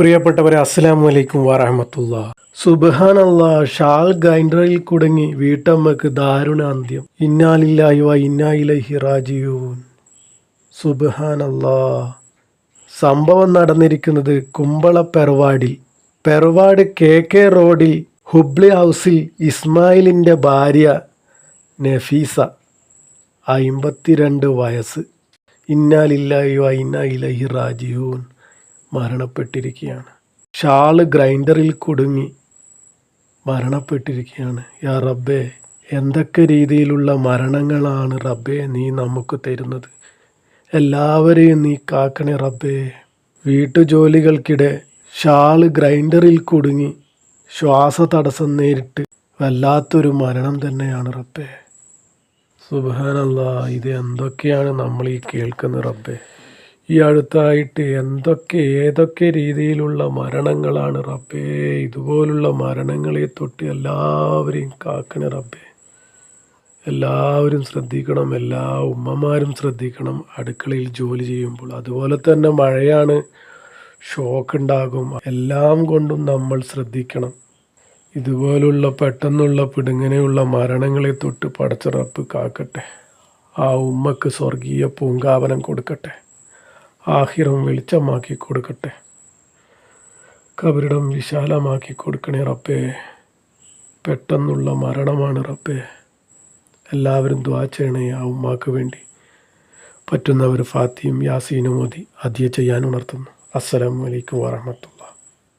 പ്രിയപ്പെട്ടവരെ അസ്സലാമു അലൈക്കും വാറഹമത്തുള്ള. സുബഹാനല്ല ഷാൽ ഗൈൻഡറിൽ കുടുങ്ങി വീട്ടമ്മക്ക് ദാരുണ അന്ത്യം. വ ഇന്നായിലഹി റാജിയൂൻ സുബഹാനല്ലാ. സംഭവം നടന്നിരിക്കുന്നത് കുമ്പള പെറവാടിൽ. പെറവാട് കെ കെ റോഡിൽ ഹുബ്ലി ഹൗസിൽ ഇസ്മായിലിന്റെ ഭാര്യ നഫീസ അയിമ്പത്തിരണ്ട് വയസ്സ്. ഇന്നാലില്ലായി വ ഇന്നാ ഇലഹി റാജിയൂൻ മരണപ്പെട്ടിരിക്കുകയാണ്. ഷാൾ ഗ്രൈൻഡറിൽ കുടുങ്ങി മരണപ്പെട്ടിരിക്കുകയാണ്. യാ റബ്ബേ എന്തൊക്കെ രീതിയിലുള്ള മരണങ്ങളാണ് റബ്ബേ നീ നമുക്ക് തരുന്നത്? എല്ലാവരെയും നീ കാക്കണേ റബ്ബേ. വീട്ടുജോലികൾക്കിടെ ഷാൾ ഗ്രൈൻഡറിൽ കുടുങ്ങി ശ്വാസതടസ്സം നേരിട്ട് വല്ലാത്തൊരു മരണം തന്നെയാണ് റബ്ബേ. സുബാനല്ല ഇത് എന്തൊക്കെയാണ് നമ്മൾ ഈ കേൾക്കുന്നത് റബ്ബേ? ഈ അടുത്തായിട്ട് എന്തൊക്കെ ഏതൊക്കെ രീതിയിലുള്ള മരണങ്ങളാണ് റബ്ബേ? ഇതുപോലുള്ള മരണങ്ങളെ തൊട്ട് എല്ലാവരെയും കാക്കണ റബ്ബേ. എല്ലാവരും ശ്രദ്ധിക്കണം എല്ലാ ഉമ്മമാരും ശ്രദ്ധിക്കണം. അടുക്കളയിൽ ജോലി ചെയ്യുമ്പോൾ അതുപോലെ തന്നെ മഴയാണ് ഷോക്ക് ഉണ്ടാകും. എല്ലാം കൊണ്ടും നമ്മൾ ശ്രദ്ധിക്കണം. ഇതുപോലുള്ള പെട്ടെന്നുള്ള പിടുങ്ങനെയുള്ള മരണങ്ങളെ തൊട്ട് റബ്ബ് കാക്കട്ടെ. ആ ഉമ്മക്ക് സ്വർഗീയ പൂങ്കാവനം കൊടുക്കട്ടെ. ആഹിറം വെളിച്ചമാക്കി കൊടുക്കട്ടെ. കബരിടം വിശാലമാക്കി കൊടുക്കണേ റബ്ബേ. പെട്ടെന്നുള്ള മരണമാണ് റബ്ബേ. എല്ലാവരും ദ്വാ ചെയ്യണേ ആ ഉമ്മാക്ക് വേണ്ടി. പറ്റുന്നവർ ഫാത്തിയും യാസീനും മോദി അധിയ ചെയ്യാൻ ഉണർത്തുന്നു. അസ്സലാമലൈക്കും വാറഹമത്തുള്ള